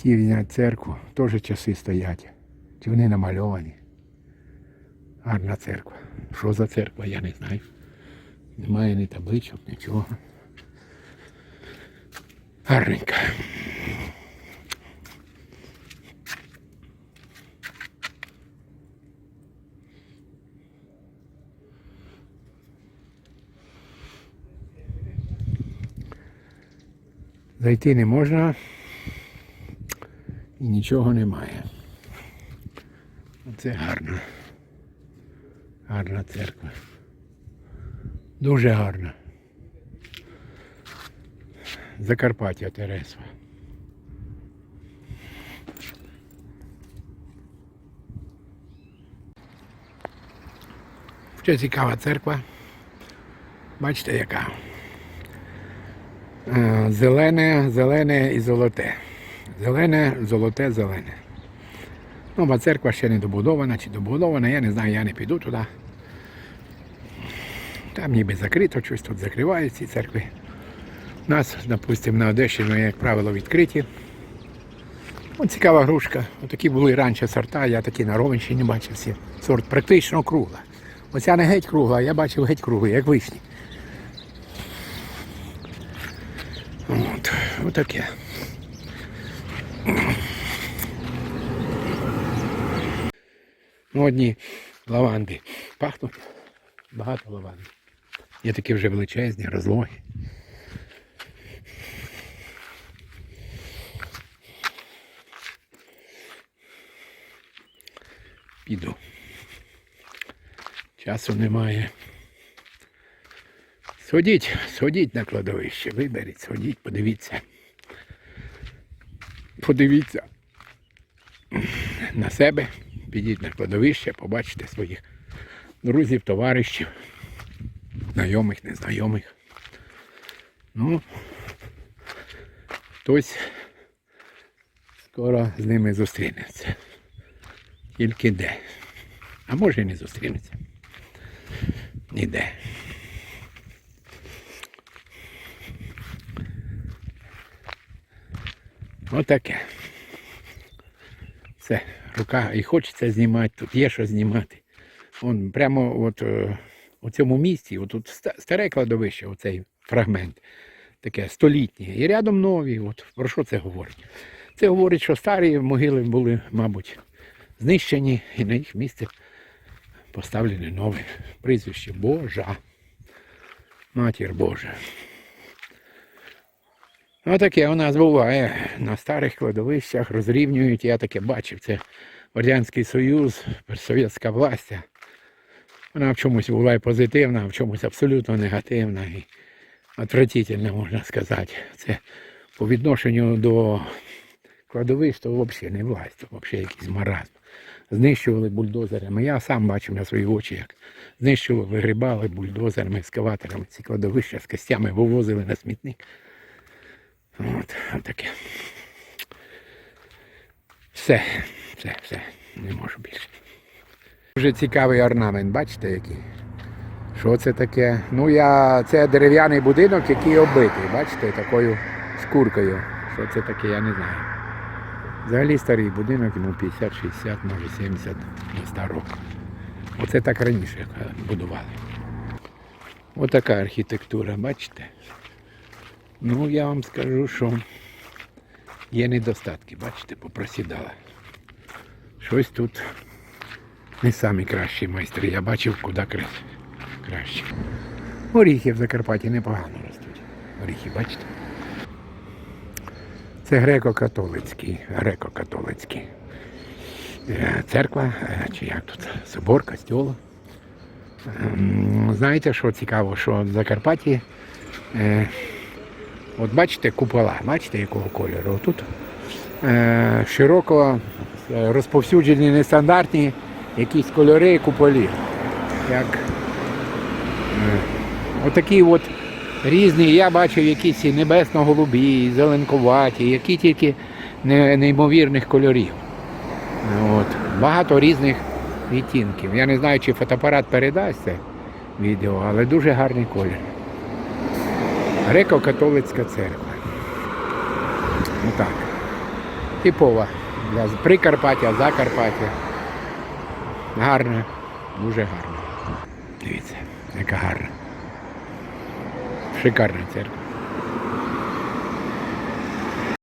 Хотів зняти церкву, теж часи стоять. Чи вони намальовані? Гарна церква. Що за церква, я не знаю. Немає ні табличок, нічого. Гарненька. Зайти не можна і нічого немає. Це гарно. Гарна церква. Дуже гарна. Закарпаття Тересва. Ще цікава церква. Бачите, яка? Е, Зелене, зелене і золоте. Зелене, золоте, зелене. Ну, бо церква ще не добудована чи добудована, я не знаю, я не піду туди. Там ніби закрито, щось тут закривають ці церкви. У нас, допустимо, на Одещині, як правило, відкриті. Ось цікава грушка. Отакі були раніше сорта, я такі на Ровенщині бачив всі. Сорт практично кругла. Оця не геть кругла, а я бачив геть круглий, як вишні. От, отаке. Модні лаванди. Пахнуть багато лаванди. Є такі вже величезні, розлоги. Піду. Часу немає. Сходіть, сходіть на кладовище, виберіть, сходіть, подивіться. Подивіться на себе, підіть на кладовище, побачите своїх друзів, товаришів, знайомих, незнайомих. Ну, хтось скоро з ними зустрінеться. Тільки де. А може і не зустрінеться. Ніде. Отаке. Все, рука і хочеться знімати, тут є що знімати. Вон прямо от е, у цьому місці, отут старе кладовище, оцей фрагмент, таке столітнє. І рядом нові. От про що це говорить? Це говорить, що старі могили були, мабуть, знищені, і на їх місце поставлене нове прізвище Божа. Матір Божа. Отаке у нас буває. На старих кладовищах розрівнюють. Я таке бачив. Це Радянський Союз, совєтська власть. Вона в чомусь буває позитивна, а в чомусь абсолютно негативна і отвратительна, можна сказати. Це по відношенню до кладовищ, то взагалі не власть, то взагалі якийсь маразм. Знищували бульдозерами. Я сам бачив на свої очі, як знищували, вигрібали бульдозерами, ескаваторами ці кладовища з костями вивозили на смітник. От, отаке. Все, все, все, не можу більше. Дуже цікавий орнамент, бачите який? Що це таке? Ну я. Це дерев'яний будинок, який оббитий, бачите, такою шкуркою. Що це таке, я не знаю. Взагалі старий будинок, йому 50, 60, може 70 на 100 років. Оце так раніше е, будували. Отака архітектура, бачите? Ну, я вам скажу, що є недостатки, бачите, попросідала. Щось тут не самі кращі майстри. Я бачив, куди краще. Оріхи в Закарпатті непогано ростуть. Оріхи, бачите? Це греко-католицький, греко-католицький. Е, Церква, е, чи як тут, собор, костьол. Ем, Знаєте, що цікаво, що в Закарпатті е, От бачите купола, бачите якого кольору? Тут е, широко е, розповсюджені нестандартні якісь кольори куполів. Як е, отакі от різні, я бачив якісь і небесно-голубі, зеленкуваті, які тільки не- неймовірних кольорів. От. Багато різних відтінків. Я не знаю, чи фотоапарат передасть це відео, але дуже гарний колір. Греко-католицька церква. Ну так. Типова. Для Прикарпаття, Закарпаття. Гарна, дуже гарна. Дивіться, яка гарна. Шикарна церква.